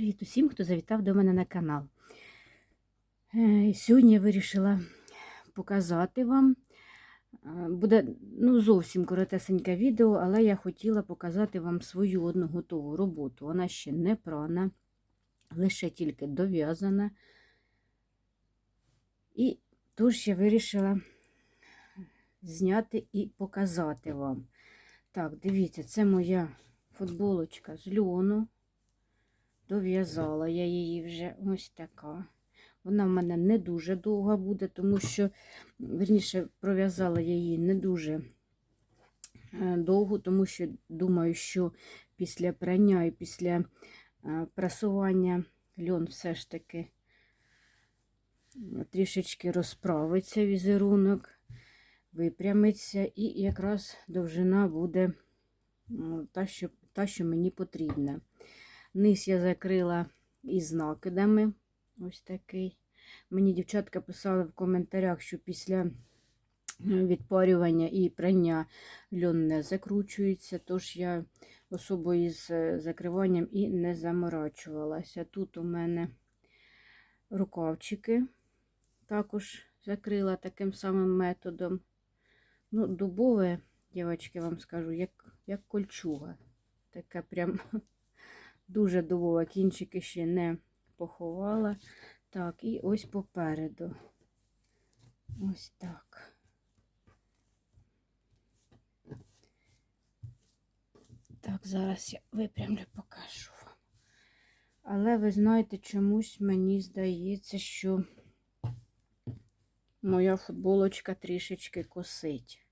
Привіт усім, хто завітав до мене на канал. Е, Сьогодні я вирішила показати вам. е, Буде ну, зовсім коротесеньке відео, але я хотіла показати вам свою одну готову роботу. Вона ще не прана, лише тільки дов'язана. І тож я вирішила зняти і показати вам. Так, дивіться, це моя футболочка з льону. Дов'язала я її вже ось така. Вона в мене не дуже довга буде, тому що, верніше, пров'язала її не дуже е, довго, тому що думаю, що після прання і після е, прасування льон все ж таки трішечки розправиться візерунок, випрямиться, і якраз довжина буде та, що, та, що мені потрібна. Низ я закрила із накидами. Ось такий. Мені дівчатка писали в коментарях, що після е, відпарювання і прання льон не закручується, тож я особо із е, закриванням і не заморачувалася. Тут у мене рукавчики також закрила таким самим методом. Ну, дубове, дівчатки, вам скажу, як, як кольчуга. Таке прям дуже дубова, кінчики ще не поховала. Так, і ось попереду. Ось так. Так, зараз я випрямлю, покажу вам. Але ви знаєте, чомусь мені здається, що моя футболочка трішечки косить.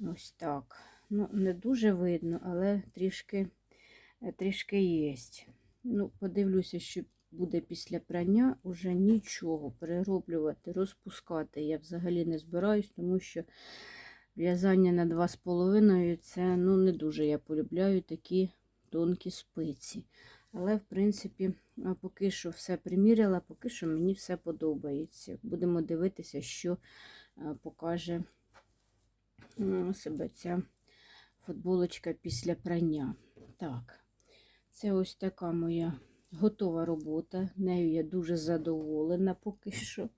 Ось так. Ну, не дуже видно, але трішки, трішки є. Ну, подивлюся, що буде після прання, уже нічого перероблювати, розпускати. Я взагалі не збираюсь, тому що в'язання на 2,5 це ну, не дуже я полюбляю такі тонкі спиці. Але, в принципі, поки що все приміряла, поки що мені все подобається. Будемо дивитися, що покаже себе ця футболочка після прання. Так, це ось така моя готова робота. Нею я дуже задоволена поки що.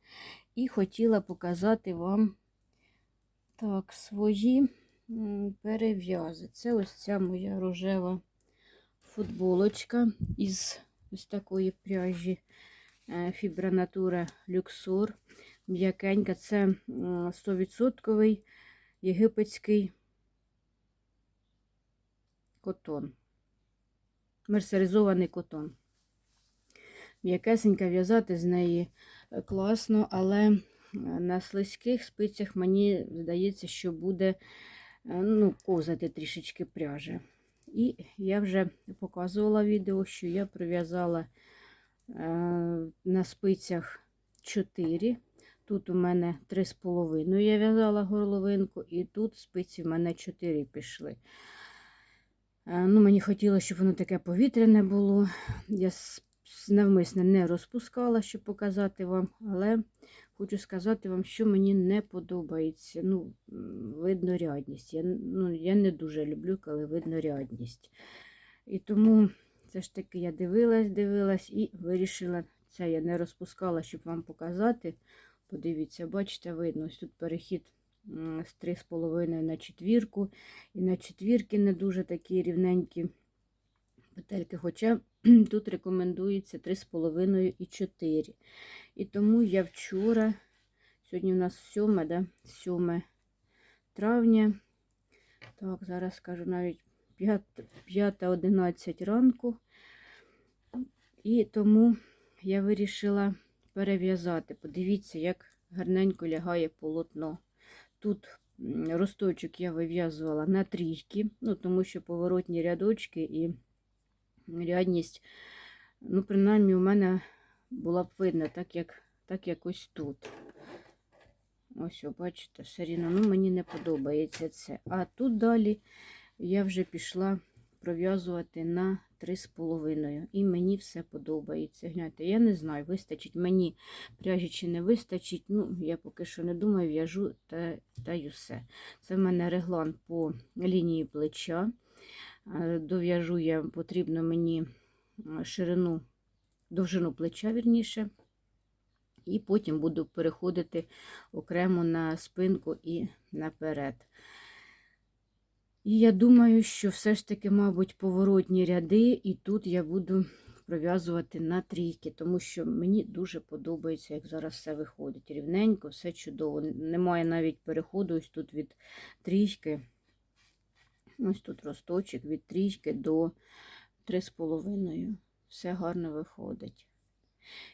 І хотіла показати вам так, свої перев'язи. Це ось ця моя рожева футболочка із ось такої пряжі Fibra Natura Luxur. М'якенька. Це 100% єгипетський котон. Мерсеризований котон. М'якесенька в'язати з неї е, класно, але е, на слизьких спицях мені здається, що буде е, ну, ковзати трішечки пряжа. І я вже показувала відео, що я прив'язала на спицях 4. Тут у мене 3,5 я в'язала горловинку, і тут спиці в мене 4 пішли. Ну, Мені хотілося, щоб воно таке повітряне було. Я навмисно не розпускала, щоб показати вам, але хочу сказати вам, що мені не подобається. Ну, Видно рядність. Я ну, я не дуже люблю, коли видно рядність. І тому все ж таки я дивилась, дивилась і вирішила, це я не розпускала, щоб вам показати. Подивіться, бачите, видно, ось тут перехід з 3,5 на четвірку. І на четвірки не дуже такі рівненькі петельки, хоча тут рекомендується 3,5 і 4. І тому я вчора, сьогодні у нас 7, да? 7 травня, так, зараз скажу навіть 5-11 ранку. І тому я вирішила перев'язати. Подивіться, як гарненько лягає полотно. Тут росточок я вив'язувала на трійки, ну, тому що поворотні рядочки і рядність, ну, принаймні, у мене була б видна, так як так як ось тут. Ось, о, бачите, все рівно, ну, мені не подобається це. А тут далі я вже пішла пров'язувати на 3,5. І мені все подобається. Гляньте, я не знаю, вистачить мені пряжі чи не вистачить. Ну, я поки що не думаю, в'яжу та, та й усе. Це в мене реглан по лінії плеча. Дов'яжу я потрібно мені е, ширину, довжину плеча, вірніше. І потім буду переходити окремо на спинку і наперед. І я думаю, що все ж таки, мабуть, поворотні ряди, і тут я буду пров'язувати на трійки, тому що мені дуже подобається, як зараз все виходить. Рівненько, все чудово. Немає навіть переходу ось тут від трійки. Ось тут росточок від трійки до 3,5. Все гарно виходить.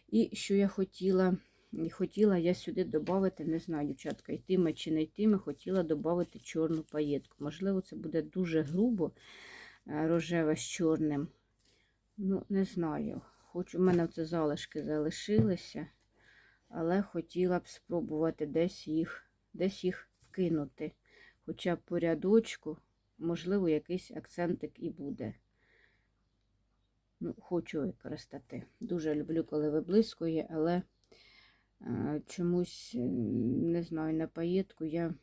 І що я хотіла, і хотіла я сюди додати, не знаю, дівчатка, йтиме чи не йтиме, хотіла додати чорну паєтку. Можливо, це буде дуже грубо е, рожеве з чорним. Ну, не знаю. Хоч у мене це залишки залишилися, але хотіла б спробувати десь їх, десь їх вкинути. Хоча б по рядочку, можливо, якийсь акцентик і буде. Ну, хочу використати. Дуже люблю, коли виблискує, але чомусь, е, не знаю, на паєтку я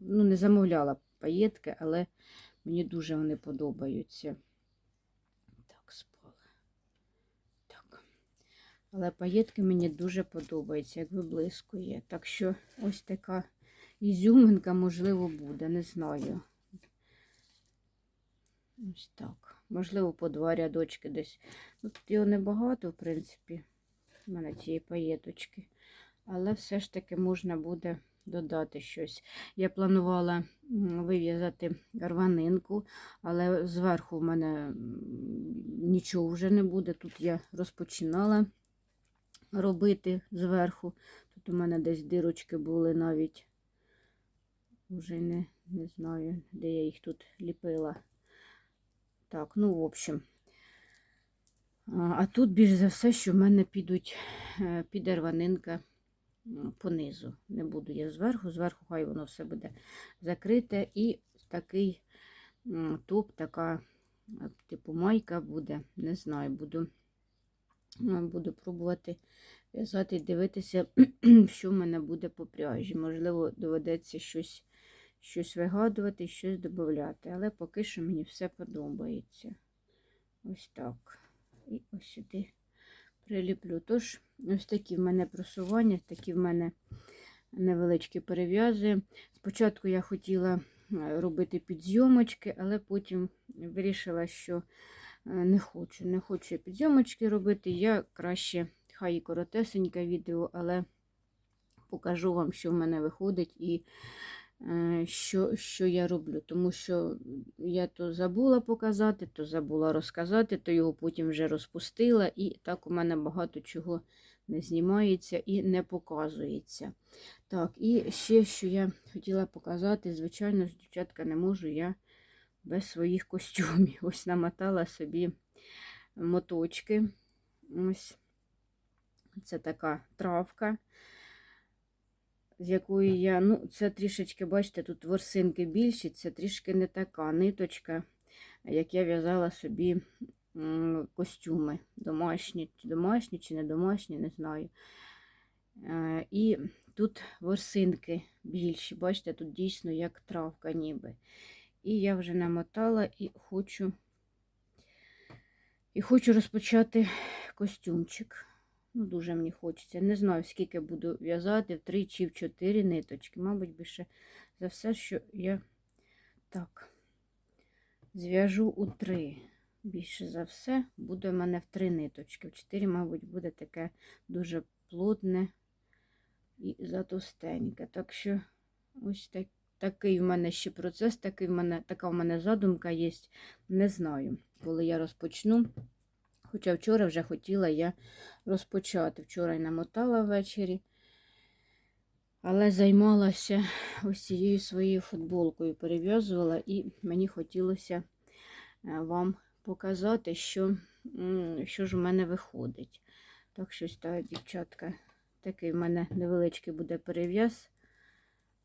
ну, не замовляла паєтки, але мені дуже вони подобаються. Так, спали. Так. Але паєтки мені дуже подобаються, як виблискує. Так що ось така ізюминка, можливо, буде, не знаю. Ось так. Можливо, по два рядочки десь. Тут його небагато, в принципі, в мене цієї паєточки. Але все ж таки можна буде додати щось. Я планувала вив'язати рванинку, але зверху в мене нічого вже не буде. Тут я розпочинала робити зверху. Тут у мене десь дирочки були навіть. Вже не, не знаю, де я їх тут ліпила. Так, ну, в общем. А тут більш за все, що в мене підуть, е, піде рванинка понизу. Не буду я зверху, зверху хай воно все буде закрите. І такий м, топ, така, е, типу майка буде. Не знаю, буду, буду пробувати в'язати і дивитися, що в мене буде по пряжі. Можливо, доведеться щось щось вигадувати, щось додати. Але поки що мені все подобається. Ось так. І ось сюди приліплю. Тож, ось такі в мене просування, такі в мене невеличкі перев'язи. Спочатку я хотіла е, робити підзйомочки, але потім вирішила, що е, не хочу. Не хочу підзйомочки робити. Я краще, хай і коротесеньке відео, але покажу вам, що в мене виходить. і що, що я роблю, тому що я то забула показати, то забула розказати, то його потім вже розпустила, і так у мене багато чого не знімається і не показується. Так, і ще, що я хотіла показати, звичайно ж, дівчатка, не можу я без своїх костюмів. Ось намотала собі моточки. Ось це така травка з якої я, ну, це трішечки, бачите, тут ворсинки більші, це трішки не така ниточка, як я в'язала собі костюми. Домашні, чи домашні, чи не домашні, не знаю. Е, І тут ворсинки більші, бачите, тут дійсно як травка ніби. І я вже намотала і хочу, і хочу розпочати костюмчик. Ну, дуже мені хочеться. Не знаю, скільки буду в'язати, в три чи в чотири ниточки. Мабуть, більше за все, що я так зв'яжу у три. Більше за все, буде в мене в три ниточки. В чотири, мабуть, буде таке дуже плотне і затовстеньке. Так що, ось так, такий в мене ще процес, такий в мене, така в мене задумка є. Не знаю, коли я розпочну. Хоча вчора вже хотіла я розпочати. Вчора й намотала ввечері, але займалася ось цією своєю футболкою, перев'язувала, і мені хотілося е, вам показати, що що ж у мене виходить. Так, щось так, дівчатка, такий в мене невеличкий буде перев'яз.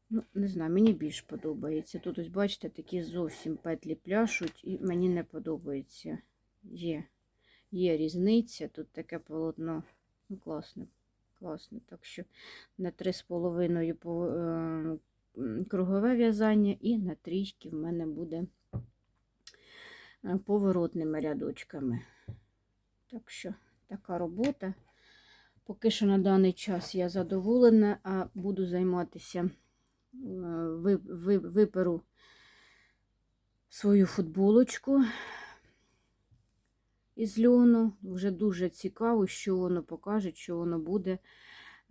Ну, не знаю, мені більш подобається. Тут, ось, бачите, такі зовсім петлі пляшуть, і мені не подобається. Є є різниця. Тут таке полотно ну, класне. класне. Так що на 3,5 е, кругове в'язання і на трішки в мене буде е, поворотними рядочками. Так що така робота. Поки що на даний час я задоволена, а буду займатися е, ви- ви- виперу свою футболочку із льону. Вже дуже цікаво, що воно покаже, що воно буде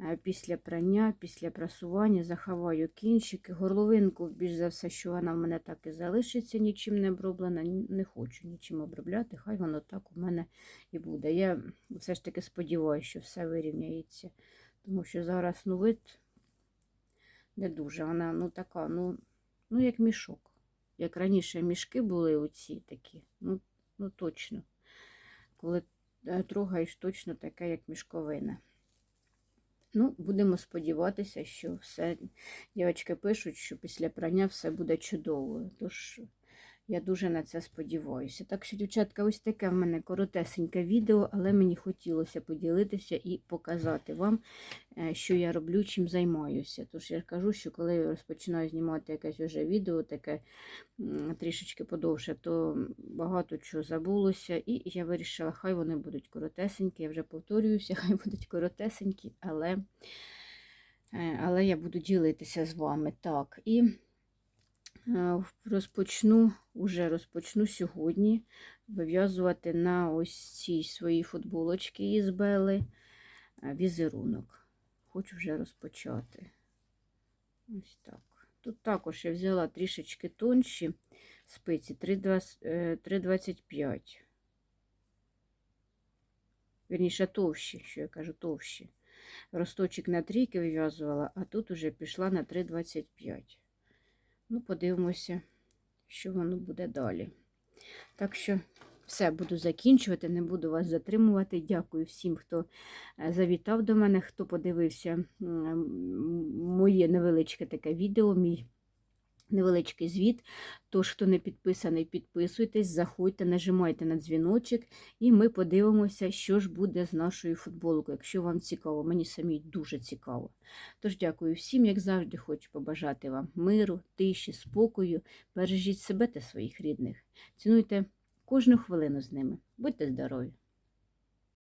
е, після прання, після прасування. Заховаю кінчики. Горловинку, більш за все, що вона в мене так і залишиться, нічим не оброблена. Не хочу нічим обробляти, хай воно так у мене і буде. Я все ж таки сподіваюся, що все вирівняється. Тому що зараз ну, вид не дуже. Вона ну, така, ну, ну як мішок. Як раніше мішки були оці такі, ну, ну точно. Коли друга і точно така, як мішковина. Ну, будемо сподіватися, що все. Дівчатки пишуть, що після прання все буде чудово. Тож я дуже на це сподіваюся. Так що, дівчатка, ось таке в мене коротесеньке відео, але мені хотілося поділитися і показати вам, е, що я роблю, чим займаюся. Тож я кажу, що коли я розпочинаю знімати якесь вже відео, таке трішечки подовше, то багато чого забулося. І я вирішила, хай вони будуть коротесенькі. Я вже повторююся, хай будуть коротесенькі, але, е, але я буду ділитися з вами. Так, і розпочну, уже розпочну сьогодні вив'язувати на ось цій своїй футболочці із Бели е, візерунок. Хочу вже розпочати. Ось так. Тут також я взяла трішечки тонші спиці 3,20, е, 3,25. Вірніше, товщі, що я кажу, товщі. Росточок на трійки вив'язувала, а тут уже пішла на 3,25. Ну, подивимося, що воно буде далі. Так що все, буду закінчувати, не буду вас затримувати. Дякую всім, хто е, завітав до мене, хто подивився моє невеличке таке відео, мій невеличкий звіт. Тож, хто не підписаний, підписуйтесь, заходьте, нажимайте на дзвіночок, і ми подивимося, що ж буде з нашою футболкою. Якщо вам цікаво, мені самій дуже цікаво. Тож дякую всім, як завжди, хочу побажати вам миру, тиші, спокою. Бережіть себе та своїх рідних. Цінуйте кожну хвилину з ними. Будьте здорові!